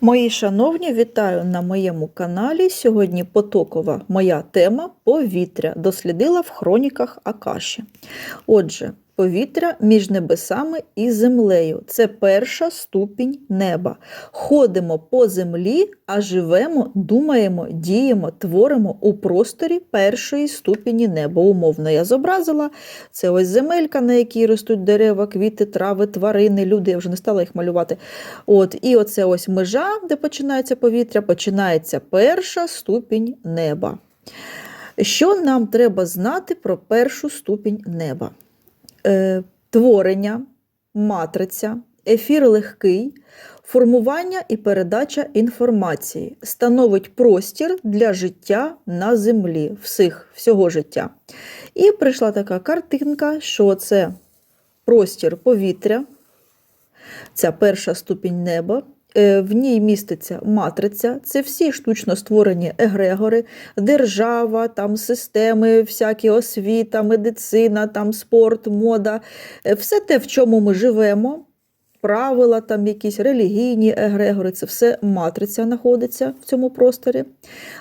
Мої шановні, вітаю на моєму каналі. Сьогодні потокова моя тема повітря. Дослідила в хроніках Акаші. Отже, повітря між небесами і землею це перша ступінь неба. Ходимо по землі, а живемо, думаємо, діємо, творимо у просторі першої ступені неба. Умовно я зобразила. Це ось земелька, на якій ростуть дерева, квіти, трави, тварини, люди. Я вже не стала їх малювати. От, І оце ось межа, де починається повітря, починається перша ступінь неба. Що нам треба знати про першу ступінь неба? Е, Творення, матриця, ефір легкий, формування і передача інформації становить простір для життя на землі, всіх, всього життя. І прийшла така картинка, що це простір повітря, ця перша ступінь неба. Е, В ній міститься матриця, це всі штучно створені егрегори, держава, там системи, всякі освіта, медицина, там спорт, мода, Е, все те, в чому ми живемо, правила, там якісь релігійні егрегори, це все матриця знаходиться в цьому просторі.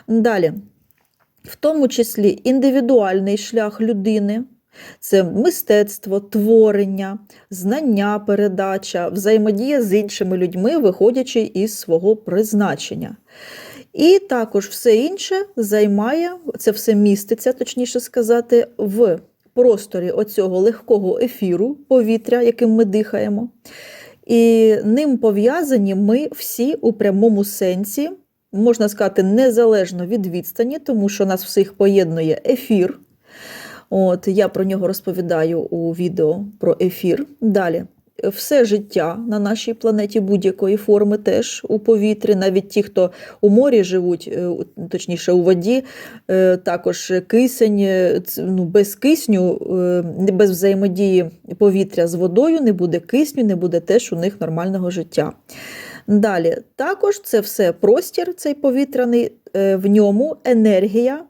Далі, в тому числі індивідуальний шлях людини. Це мистецтво, творення, знання, передача, взаємодія з іншими людьми, виходячи із свого призначення. І також все інше займає, це все міститься, точніше сказати, в просторі оцього легкого ефіру повітря, яким ми дихаємо. І ним пов'язані ми всі у прямому сенсі, можна сказати, незалежно від відстані, тому що нас всіх поєднує ефір. От, Я про нього розповідаю у відео про ефір. Далі. Все життя на нашій планеті будь-якої форми теж у повітрі, навіть ті, хто у морі живуть, е, точніше у воді, е, також кисень, е, ну, без кисню, без взаємодії повітря з водою не буде кисню, не буде теж у них нормального життя. Далі, також це все простір, цей повітряний, в ньому енергія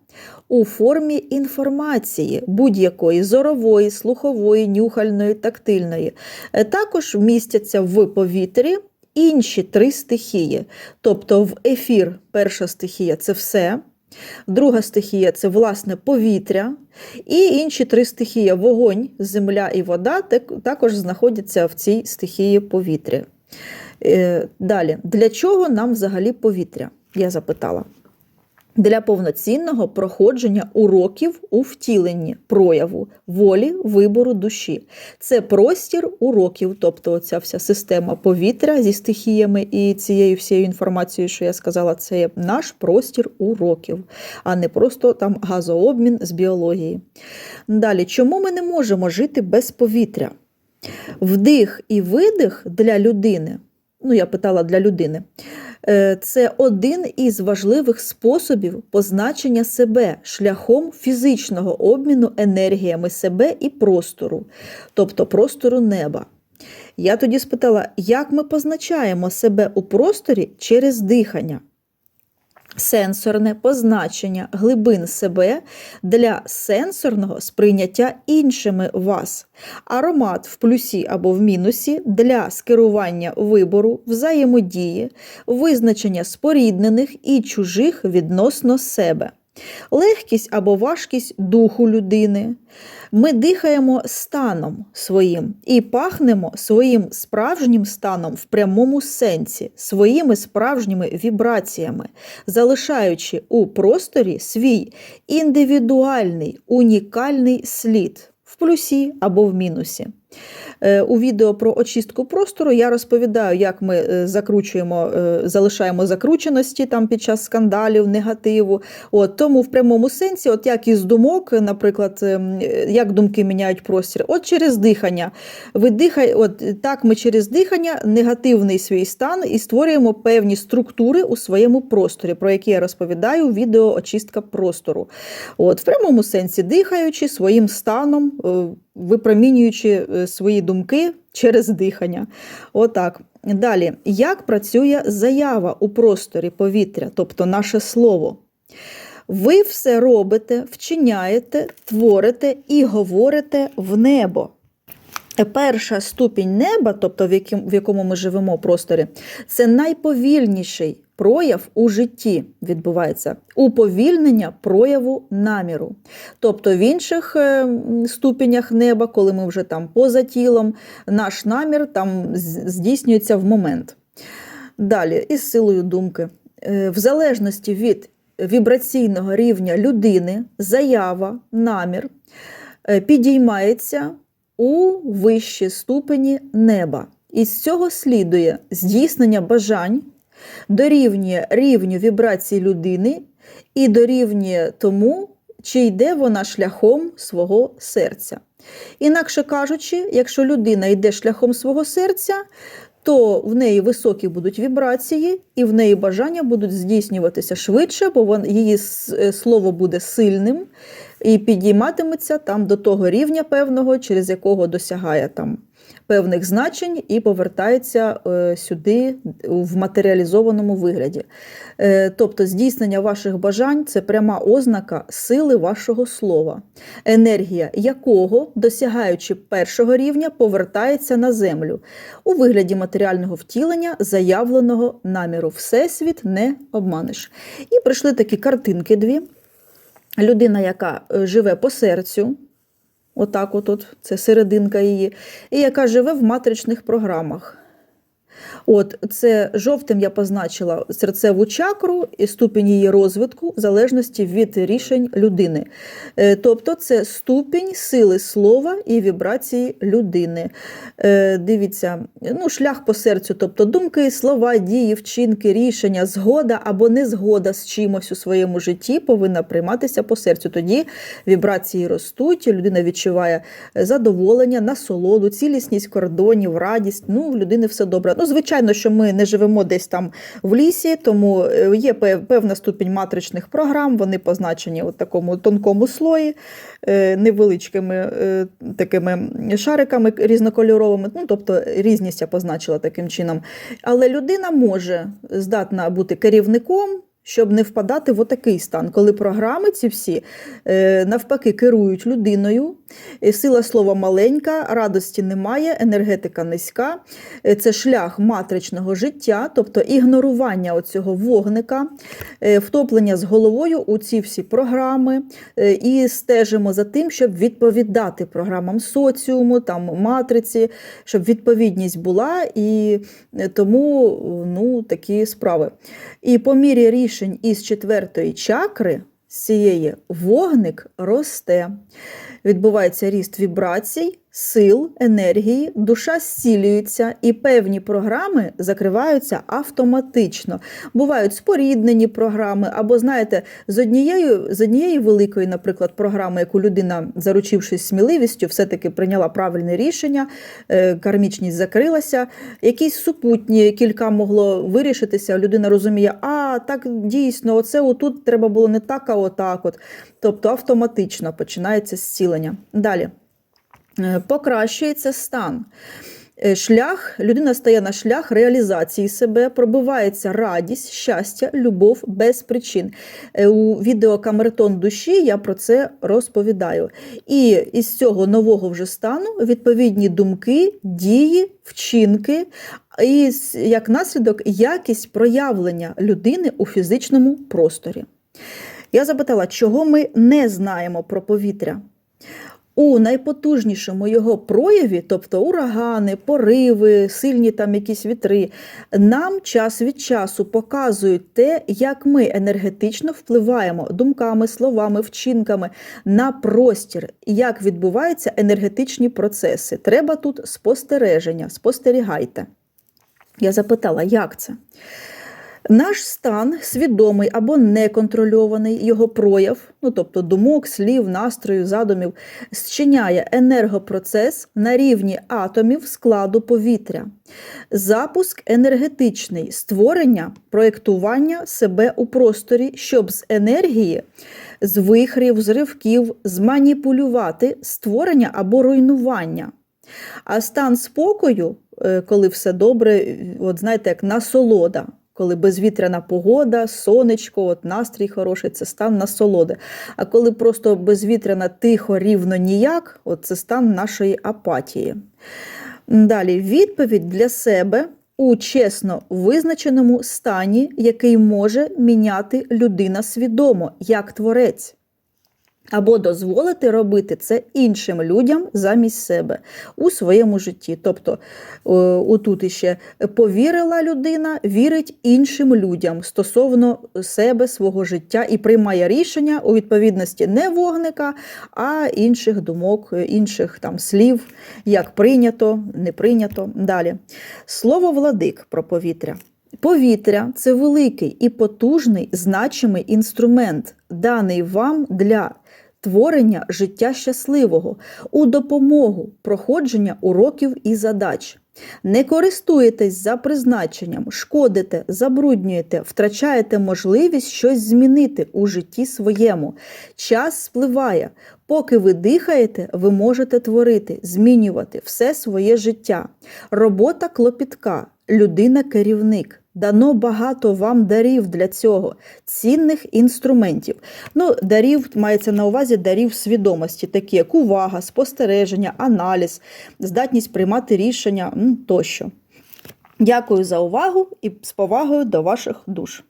у формі інформації будь-якої зорової, слухової, нюхальної, тактильної. Е, Також вмістяться в повітрі інші три стихії. Тобто в ефір перша стихія це все. Друга стихія це власне повітря, і інші три стихії вогонь, земля і вода також знаходяться в цій стихії повітря. Е, Далі, для чого нам взагалі повітря? Я запитала. Для повноцінного проходження уроків у втіленні прояву волі, вибору душі. Це простір уроків, тобто оця вся система повітря зі стихіями і цією всією інформацією, що я сказала, це є наш простір уроків, а не просто там газообмін з біології. Далі, чому ми не можемо жити без повітря? Вдих і видих для людини. Ну, я питала для людини. Е, Це один із важливих способів позначення себе шляхом фізичного обміну енергіями себе і простору, тобто простору неба. Я тоді спитала, як ми позначаємо себе у просторі через дихання? Сенсорне позначення глибин себе для сенсорного сприйняття іншими вас. Аромат в плюсі або в мінусі для скерування вибору, взаємодії, визначення споріднених і чужих відносно себе. Легкість або важкість духу людини. Ми дихаємо станом своїм і пахнемо своїм справжнім станом в прямому сенсі, своїми справжніми вібраціями, залишаючи у просторі свій індивідуальний, унікальний слід в плюсі або в мінусі. Е, У відео про очистку простору я розповідаю, як ми е, закручуємо, е, залишаємо закрученості там під час скандалів, негативу. От, тому в прямому сенсі, от як із думок, наприклад, ем, як думки міняють простір, от через дихання. Ви дихай, от так ми через дихання негативний свій стан і створюємо певні структури у своєму просторі, про які я розповідаю у відео очистка простору. От, в прямому сенсі дихаючи своїм станом. Е, випромінюючи е, свої думки через дихання. Отак. Далі, як працює заява у просторі повітря, тобто наше слово? Ви все робите, вчиняєте, творите і говорите в небо. Перша ступінь неба, тобто в якому ми живемо просторі, це найповільніший прояв у житті відбувається уповільнення прояву наміру. Тобто в інших е, ступенях неба, коли ми вже там поза тілом, наш намір там здійснюється в момент. Далі, із силою думки. Е, В залежності від вібраційного рівня людини, заява, намір е, підіймається у вищі ступені неба. І з цього слідує здійснення бажань, дорівнює рівню вібрацій людини і дорівнює тому, чи йде вона шляхом свого серця. Інакше кажучи, якщо людина йде шляхом свого серця, то в неї високі будуть вібрації, і в неї бажання будуть здійснюватися швидше, бо її е, слово буде сильним і підійматиметься там до того рівня певного, через якого досягає там певних значень і повертається е, сюди в матеріалізованому вигляді. Е, тобто здійснення ваших бажань це пряма ознака сили вашого слова, енергія якого, досягаючи першого рівня, повертається на землю у вигляді матеріального втілення заявленого наміру. Всесвіт не обманеш. І прийшли такі картинки дві. Людина, яка е, живе по серцю, отак от, от це серединка її, і яка живе в матричних програмах. От це жовтим я позначила серцеву чакру і ступінь її розвитку в залежності від рішень людини. Е, Тобто це ступінь сили слова і вібрації людини. Е, Дивіться, ну, шлях по серцю, тобто думки, слова, дії, вчинки, рішення, згода або незгода з чимось у своєму житті повинна прийматися по серцю. Тоді вібрації ростуть, людина відчуває задоволення, насолоду, цілісність кордонів, радість. Ну, в людини все добре. Ну, звичайно, що ми не живемо десь там в лісі, тому е, є певна ступінь матричних програм, вони позначені у такому тонкому слої, е, невеличкими е, такими шариками різнокольоровими. Ну, тобто різність я позначила таким чином. Але людина може здатна бути керівником. Щоб не впадати в отакий стан, коли програми ці всі навпаки керують людиною, сила слова маленька, радості немає, енергетика низька. Е, Це шлях матричного життя, тобто ігнорування оцього вогника, е, втоплення з головою у ці всі програми, е, і стежимо за тим, щоб відповідати програмам соціуму, там матриці, щоб відповідність була, і е, тому ну, такі справи. І по мірі рішень із четвертої чакри, з цієї вогник росте. Відбувається ріст вібрацій, сил, енергії, душа зцілюється, і певні програми закриваються автоматично. Бувають споріднені програми, або, знаєте, з однією, з однієї великої, наприклад, програми, яку людина, заручившись сміливістю, все-таки прийняла правильне рішення, е, кармічність закрилася. Якісь супутні кілька могло вирішитися. Людина розуміє, а так дійсно, оце отут треба було не так, а отак. От. Тобто автоматично починається зцілення. Далі. Е, Покращується стан. Е, Шлях, людина стає на шлях реалізації себе, пробивається радість, щастя, любов без причин. Е, У відео Камертон душі я про це розповідаю. І із цього нового вже стану відповідні думки, дії, вчинки, і як наслідок якість проявлення людини у фізичному просторі. Я запитала, чого ми не знаємо про повітря. У найпотужнішому його прояві, тобто урагани, пориви, сильні там якісь вітри, нам час від часу показують те, як ми енергетично впливаємо думками, словами, вчинками на простір, як відбуваються енергетичні процеси. Треба тут спостереження, спостерігайте. Я запитала, як це? Наш стан свідомий або неконтрольований, його прояв, ну тобто думок, слів, настрою, задумів, зчиняє енергопроцес на рівні атомів складу повітря, запуск енергетичний, створення, проєктування себе у просторі, щоб з енергії, з вихрів, з ривків зманіпулювати створення або руйнування. А стан спокою, е, коли все добре, от знаєте, як насолода, Коли безвітряна погода, сонечко, от настрій хороший, це стан насолоди. А коли просто безвітряна, тихо, рівно ніяк, от це стан нашої апатії. Далі відповідь для себе у чесно визначеному стані, який може міняти людина свідомо, як творець. Або дозволити робити це іншим людям замість себе у своєму житті. Тобто, е, отут іще повірила людина, вірить іншим людям стосовно себе, свого життя і приймає рішення у відповідності не вогника, а інших думок, інших там слів, як прийнято, не прийнято. Далі. Слово владик про повітря. Повітря це великий і потужний значимий інструмент, даний вам для творення життя щасливого у допомогу проходження уроків і задач. Не користуєтесь за призначенням, шкодите, забруднюєте, втрачаєте можливість щось змінити у житті своєму. Час спливає. Поки ви дихаєте, ви можете творити, змінювати все своє життя. Робота клопітка, людина керівник. Дано багато вам дарів для цього, цінних інструментів. Ну, дарів мається на увазі дарів свідомості, такі як увага, спостереження, аналіз, здатність приймати рішення тощо. Дякую за увагу і з повагою до ваших душ.